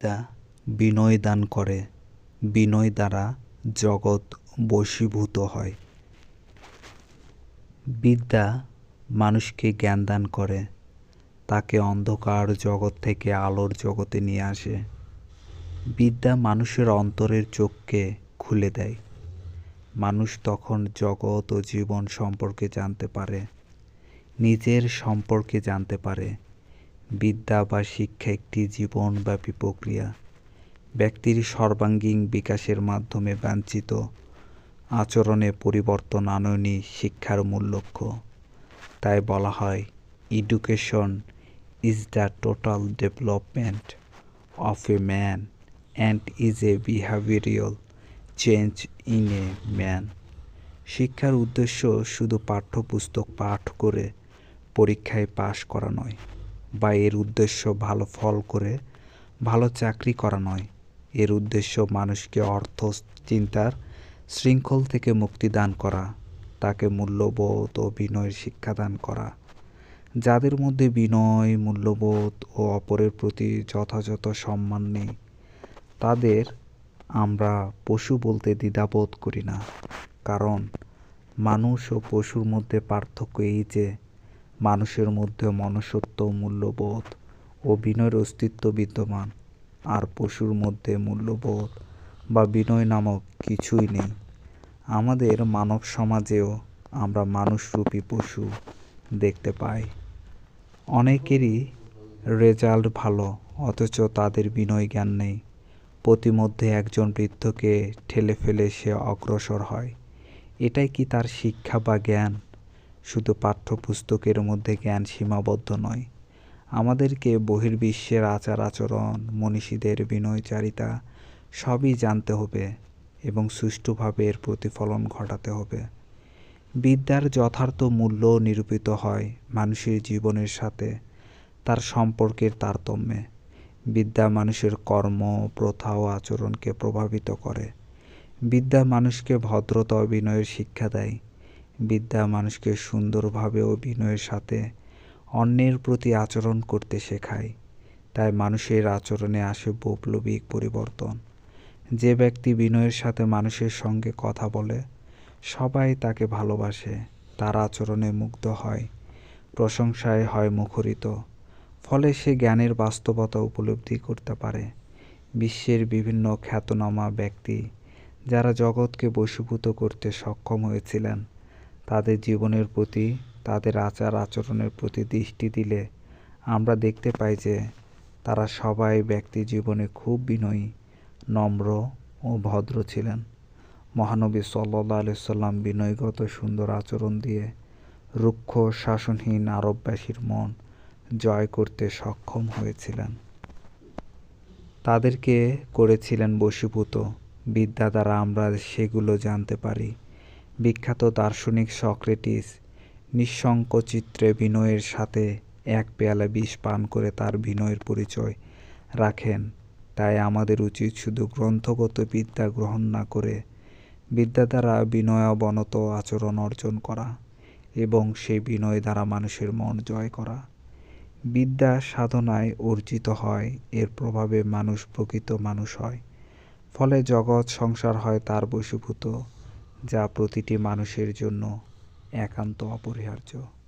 বিদ্যা বিনয় দান করে। বিনয় দ্বারা জগৎ বশীভূত হয়। বিদ্যা মানুষকে জ্ঞান দান করে। তাকে অন্ধকার জগৎ থেকে আলোর জগতে নিয়ে আসে। বিদ্যা মানুষের অন্তরের চোখকে খুলে দেয়। মানুষ তখন জগৎ ও জীবন সম্পর্কে জানতে পারে। নিজের সম্পর্কে জানতে পারে। বিদ্যা বা শিক্ষা একটি জীবনব্যাপী প্রক্রিয়া। ব্যক্তির সর্বাঙ্গীন বিকাশের মাধ্যমে বাঞ্ছিত আচরণে পরিবর্তন আনয়নই শিক্ষার মূল লক্ষ্য। তাই বলা হয় education is the total development of a man and is a behavioural change in a man শিক্ষার উদ্দেশ্য শুধু পাঠ্যপুস্তক পাঠ করে পরীক্ষায় পাশ করা নয়। বা এর উদ্দেশ্য ভালো ফল করে ভালো চাকরি করা নয়। এর উদ্দেশ্য মানুষকে অর্থ, চিন্তার শৃঙ্খল থেকে মুক্তি দান করা, তাকে মূল্যবোধ ও বিনয়ের শিক্ষাদান করা। যাদের মধ্যে বিনয়, মূল্যবোধ ও অপরের প্রতি যথাযথ সম্মান নেই, তাদের আমরা পশু বলতে দ্বিধাবোধ করি না। কারণ মানুষ ও পশুর মধ্যে পার্থক্য এই যে মানুষের মধ্যে মনুষ্যত্ব মূল্যবোধ ও বিনয়ের অস্তিত্ব বিদ্যমান। আর পশুর মধ্যে মূল্যবোধ বা বিনয় নামক কিছুই নেই। আমাদের মানব সমাজেও আমরা মানুষরূপী পশু দেখতে পাই। অনেকেরই রেজাল্ট ভালো, অথচ তাদের বিনয় জ্ঞান নেই। প্রতিমধ্যে একজন বৃদ্ধকে ঠেলে ফেলে সে অগ্রসর হয়। এটাই কি তার শিক্ষা বা জ্ঞান? শুধু পাঠ্যপুস্তকের মধ্যে জ্ঞান সীমাবদ্ধ নয়, আমাদেরকে বহির্বিশ্বের আচার আচরণ, মনীষীদের বিনয়চারিতা সবই জানতে হবে এবং সুষ্ঠুভাবে এর প্রতিফলন ঘটাতে হবে। বিদ্যার যথার্থ মূল্য নিরূপিত হয় মানুষের জীবনের সাথে, তার সম্পর্কের তারতম্যে। বিদ্যা মানুষের কর্ম, প্রথা ও আচরণকে প্রভাবিত করে। বিদ্যা মানুষকে ভদ্রতা বিনয়ের শিক্ষা দেয়। বিদ্যা মানুষকে সুন্দরভাবে ও বিনয়ের সাথে অন্যের প্রতি আচরণ করতে শেখায়। তাই মানুষের আচরণে আসে বৈপ্লবিক পরিবর্তন। যে ব্যক্তি বিনয়ের সাথে মানুষের সঙ্গে কথা বলে, সবাই তাকে ভালোবাসে, তার আচরণে মুগ্ধ হয়, প্রশংসায় হয় মুখরিত, ফলে সে জ্ঞানের বাস্তবতা উপলব্ধি করতে পারে। বিশ্বের বিভিন্ন খ্যাতনামা ব্যক্তি, যারা জগৎকে বশীভূত করতে সক্ষম হয়েছিলেন তাদের জীবনের প্রতি, তাদের আচার আচরণের প্রতি দৃষ্টি দিলে আমরা দেখতে পাই যে তারা সবাই ব্যক্তি জীবনে খুব বিনয়ী, নম্র ও ভদ্র ছিলেন। মহানবী সাল্লাহ আলসালাম বিনয়গত সুন্দর আচরণ দিয়ে রুক্ষ, শাসনহীন আরববাসীর মন জয় করতে সক্ষম হয়েছিলেন। তাদেরকে করেছিলেন বশীভূত। বিদ্যা দ্বারা আমরা সেগুলো জানতে পারি। বিখ্যাত দার্শনিক সক্রেটিস নিঃসংকোচিত্রে বিনয়ের সাথে এক পেয়ালা বিষ পান করে তার বিনয়ের পরিচয় রাখেন। তাই আমাদের উচিত শুধু গ্রন্থগত বিদ্যা গ্রহণ না করে বিদ্যা দ্বারা বিনয়াবনত আচরণ অর্জন করা এবং সেই বিনয় দ্বারা মানুষের মন জয় করা। বিদ্যা সাধনায় অর্জিত হয়, এর প্রভাবে মানুষ প্রকৃত মানুষ হয়। ফলে জগৎ সংসার হয় তার বশীভূত। যা প্রতিটি মানুষের জন্য একান্ত অপরিহার্য।